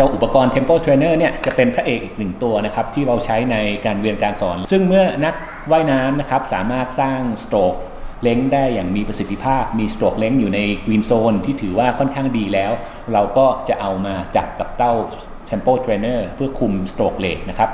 จ้าอุปกรณ์ Tempo Trainer เนี่ยจะเป็นพระเอกอีกหนึ่งตัวนะครับที่เราใช้ในการเรียนการสอน ซึ่งเมื่อนักว่ายน้ำนะครับสามารถสร้างสโตรกเล้งได้อย่างมีประสิทธิภาพ มีสโตรกเล้งอยู่ในกรีนโซนที่ถือว่าค่อนข้างดีแล้ว เราก็จะเอามาจับกับเต้า Tempo Trainer เพื่อคุมสโตรกเลทนะครับ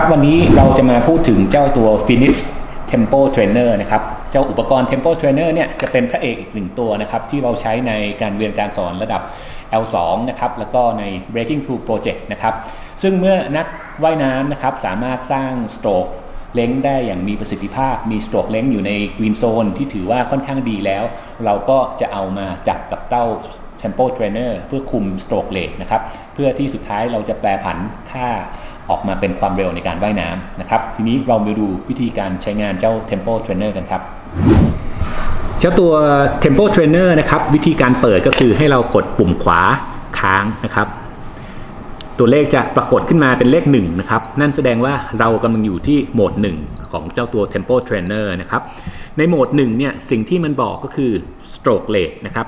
ครับวันนี้เราจะมาพูดถึงเจ้าตัว Phoenix Tempo Trainer นะครับ เจ้าอุปกรณ์ Tempo Trainer เนี่ยจะเป็นพระเอกอีกหนึ่งตัวนะครับ ที่เราใช้ในการเรียนการสอนระดับ L2 นะครับ แล้วก็ใน Breaking Two Project นะครับ ซึ่งเมื่อนักว่ายน้ำนะครับ สามารถสร้างสโตรกเล้งได้อย่างมีประสิทธิภาพ มีสโตรกเล้งอยู่ในกรีนโซนที่ถือว่าค่อนข้างดีแล้ว เราก็จะเอามาจับกับเต้า Tempo Trainer เพื่อคุมสโตรกเลทนะครับ เพื่อที่สุดท้ายเราจะแปลผันค่า ออกมาเป็นความเร็วในการว่ายน้ำนะครับ ทีนี้เรามาดูวิธีการใช้งานเจ้า Tempo Trainer กันครับ เจ้าตัว Tempo Trainer นะครับ วิธีการเปิดก็คือให้เรากดปุ่มขวาค้างนะครับ ตัวเลขจะปรากฏขึ้นมาเป็นเลข1นะครับ นั่นแสดงว่าเรากำลังอยู่ที่โหมด 1 ของเจ้าตัว Tempo Trainer นะครับ ในโหมด1เนี่ยสิ่งที่มันบอกก็คือ stroke rate นะครับ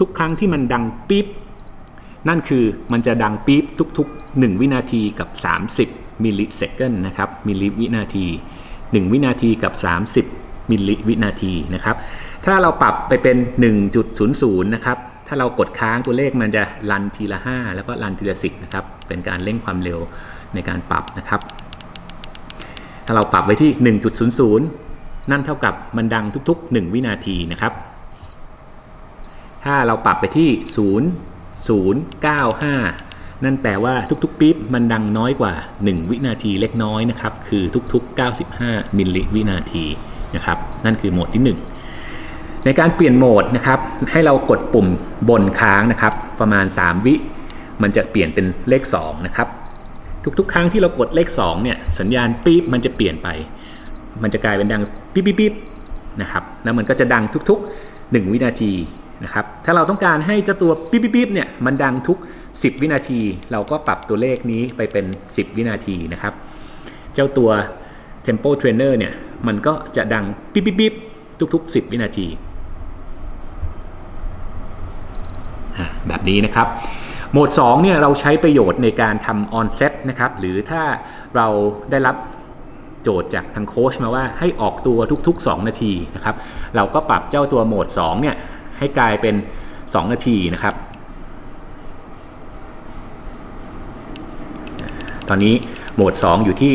ทุกๆ ครั้งที่มันดังปี๊บ นั่นคือมันจะดังปี๊บทุก ๆ 1 วินาทีกับ 30มิลลิเซคันนะครับมิลลิวินาที 1 วินาทีกับ 30มิลลิวินาทีนะครับถ้าเราปรับไปเป็น 1.00นะครับถ้าเรากดค้างตัวเลขมันจะรันทีละ 5 แล้วก็รันทีละ 10นะครับเป็นการเร่งความเร็วในการปรับนะครับ ถ้าเราปรับไว้ที่ 1.00 นั่นเท่ากับมันดังทุก ๆ 1 วินาทีนะครับ ถ้าเราปรับไปที่ 0 095 นั่นแปลว่าทุกๆปี๊บมันดังน้อยกว่า 1 วินาทีเล็กน้อยนะครับ คือทุกๆ 95 มิลลิวินาทีนะครับ นั่นคือโหมดที่ 1 ในการเปลี่ยนโหมดนะครับ ให้เรากดปุ่มบนค้างนะครับ ประมาณ 3 วิ มันจะเปลี่ยนเป็นเลข 2 นะครับ ทุกๆ ครั้งที่เรากดเลข 2 เนี่ย สัญญาณปี๊บมันจะเปลี่ยนไป มันจะกลายเป็นดังปี๊บปี๊บปี๊บนะครับ แล้วมันก็จะดังทุกๆ 1 วินาที นะครับ ถ้าเราต้องการให้เจ้าตัวปี๊บปี๊บปี๊บเนี่ยมันดังทุก 10 วินาที เราก็ปรับตัวเลขนี้ไปเป็น 10 วินาทีนะครับ เจ้าตัว Tempo Trainer เนี่ยมันก็จะดังปี๊บปี๊บปี๊บทุก ๆ 10 วินาทีแบบนี้นะครับ โหมด2เนี่ยเราใช้ประโยชน์ในการทำ on set นะครับหรือถ้าเราได้รับโจทย์จากทางโค้ชมาว่าให้ออกตัวทุก ๆ 2 นาทีนะครับ เราก็ปรับเจ้าตัวโหมด2เนี่ย ให้กลายเป็น 2 นาทีนะครับ ตอนนี้โหมด 2 อยู่ที่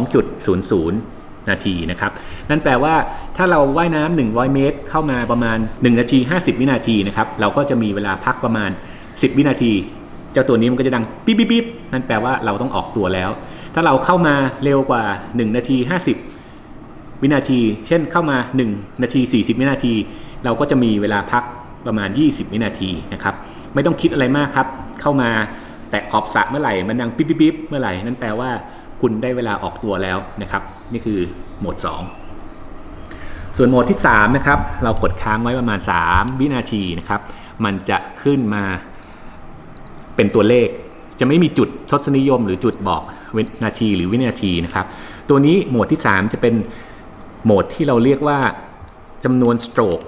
2.00 นาทีนะครับ นั่นแปลว่าถ้าเราว่ายน้ำ100 เมตร เข้ามาประมาณ 1 นาที 50 วินาทีนะครับ เราก็จะมีเวลาพักประมาณ 10 วินาทีเจ้าตัวนี้มันก็จะดังปิ๊บปิ๊บปิ๊บนั่นแปลว่าเราต้องออกตัวแล้ว ถ้าเราเข้ามาเร็วกว่า 1 นาที 50 วินาที เช่นเข้ามา 1 นาที 40 วินาที เราก็จะมีเวลาพักประมาณ 20 วินาทีนะครับ ไม่ต้องคิดอะไรมากครับ เข้ามาแตะขอบสระเมื่อไหร่ มันดังปิ๊บปิ๊บเมื่อไหร่ นั่นแปลว่าคุณได้เวลาออกตัวแล้วนะครับ นี่คือโหมด 2 ส่วนโหมดที่ 3 นะครับ เรากดค้างไว้ประมาณ 3 วินาทีนะครับ มันจะขึ้นมาเป็นตัวเลข จะไม่มีจุดทศนิยม หรือจุดบอกวินาทีหรือวินาทีนะครับ ตัวนี้โหมดที่ 3 จะเป็นโหมดที่เราเรียกว่าจำนวนสโตรก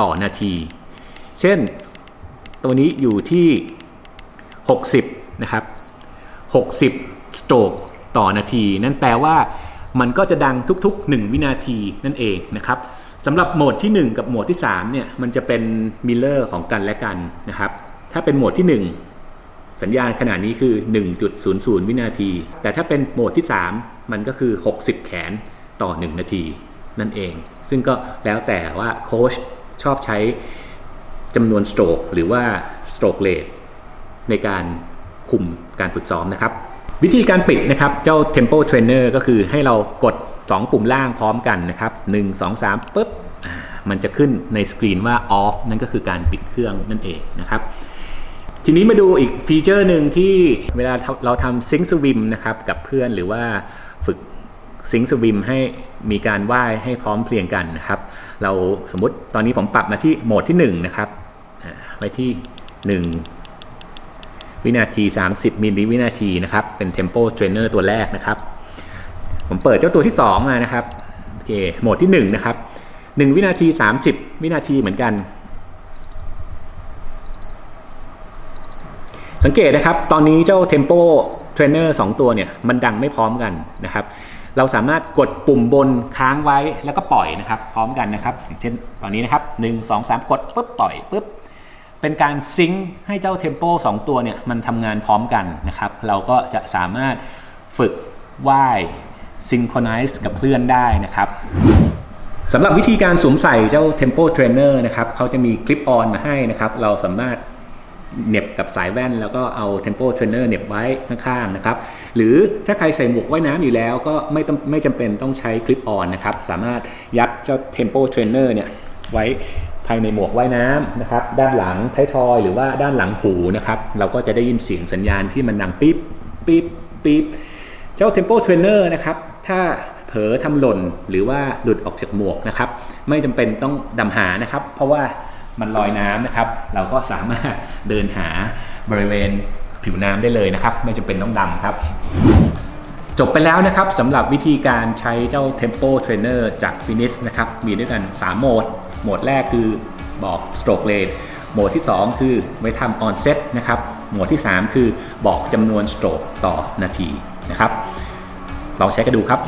ต่อนาที เช่นตัวนี้อยู่ที่ 60 นะครับ 60สโตรกต่อนาที นั่นแปลว่ามันก็จะดังทุกๆ 1 วินาทีนั่นเองนะครับสำหรับโหมดที่ 1 กับโหมดที่3เนี่ยมันจะเป็นมิลเลอร์ของกันและกันนะครับ ถ้าเป็นโหมดที่ 1 สัญญาณขนาดนี้คือ 1.00 วินาที แต่ถ้าเป็นโหมดที่ 3 มันก็คือ 60 แขนต่อ 1 นาทีนั่นเอง ซึ่งก็แล้วแต่ว่าโค้ช ชอบใช้จำนวนสโตรกหรือว่าสโตรกเลทในการคุมการฝึกซ้อมนะครับ วิธีการปิดนะครับ เจ้า Tempo Trainer ก็คือให้เรากด 2 ปุ่มล่างพร้อมกันนะครับ 1 2 3ปุ๊บอ่ามันจะขึ้นในสกรีนว่า off นั่นก็คือการปิดเครื่องนั่นเองนะครับ ทีนี้มาดูอีกฟีเจอร์หนึ่งที่เวลาเราทำซิง k ์สวิมนะครับกับเพื่อนหรือว่าฝึก ซิง k ์สวิมให้มีการว่ายให้พร้อมเพรียงกันนะครับ เราสมมติตอนนี้ผมปรับมาที่โหมดที่1นะครับไว้ที่ 1 วินาที 30 มิลลิวินาทีนะครับ เป็น Tempo Trainer ตัวแรกนะครับ ผมเปิดเจ้าตัวที่ 2 มานะครับโอเคโหมดที่ 1 นะครับ 1 วินาที 30 วินาทีเหมือนกัน สังเกตนะครับ ตอนนี้เจ้า Tempo Trainer 2ตัวเนี่ย มันดังไม่พร้อมกันนะครับ เราสามารถกดปุ่มบนค้างไว้แล้วก็ปล่อยนะครับ พร้อมกันนะครับอย่างเช่นตอนนี้นะครับ 1 2 3 กดปุ๊บปล่อยปุ๊บเป็นการซิงค์ให้เจ้า Tempo 2ตัวเนี่ยมันทำงานพร้อมกันนะครับ เราก็จะสามารถฝึกว่ายซิงโครไนซ์กับเพื่อนได้นะครับสำหรับวิธีการสวมใส่เจ้า Tempo Trainer นะครับเขาจะมีคลิปออนมาให้นะครับ เราสามารถ เน็บกับสายแว่น แล้วก็เอา Tempo Trainer เน็บไว้ข้างๆนะครับ หรือถ้าใครใส่หมวกว่ายน้ำอยู่แล้วก็ไม่ต้องไม่จำเป็นต้องใช้คลิปออนนะครับ สามารถยัดเจ้า Tempo Trainer เนี่ยไว้ภายในหมวกว่ายน้ำนะครับ ด้านหลังท้ายทอยหรือว่าด้านหลังหูนะครับ เราก็จะได้ยินเสียงสัญญาณที่มันดังปี๊บปี๊บปี๊บเจ้า Tempo Trainer นะครับ ถ้าเผลอทำหล่นหรือว่าหลุดออกจากหมวกนะครับ ไม่จำเป็นต้องดำหานะครับ เพราะว่า มันลอยน้ำนะครับ เราก็สามารถเดินหาบริเวณผิวน้ำได้เลยนะครับ ไม่จำเป็นต้องดำครับ จบไปแล้วนะครับสำหรับวิธีการใช้เจ้า Tempo Trainer จาก Finis นะครับ มีด้วยกัน 3 โหมด โหมดแรกคือบอก stroke rate โหมดที่ 2 คือไว้ทำ onset นะครับ โหมดที่ 3 คือบอกจำนวน stroke ต่อนาทีนะครับลองใช้กันดูครับ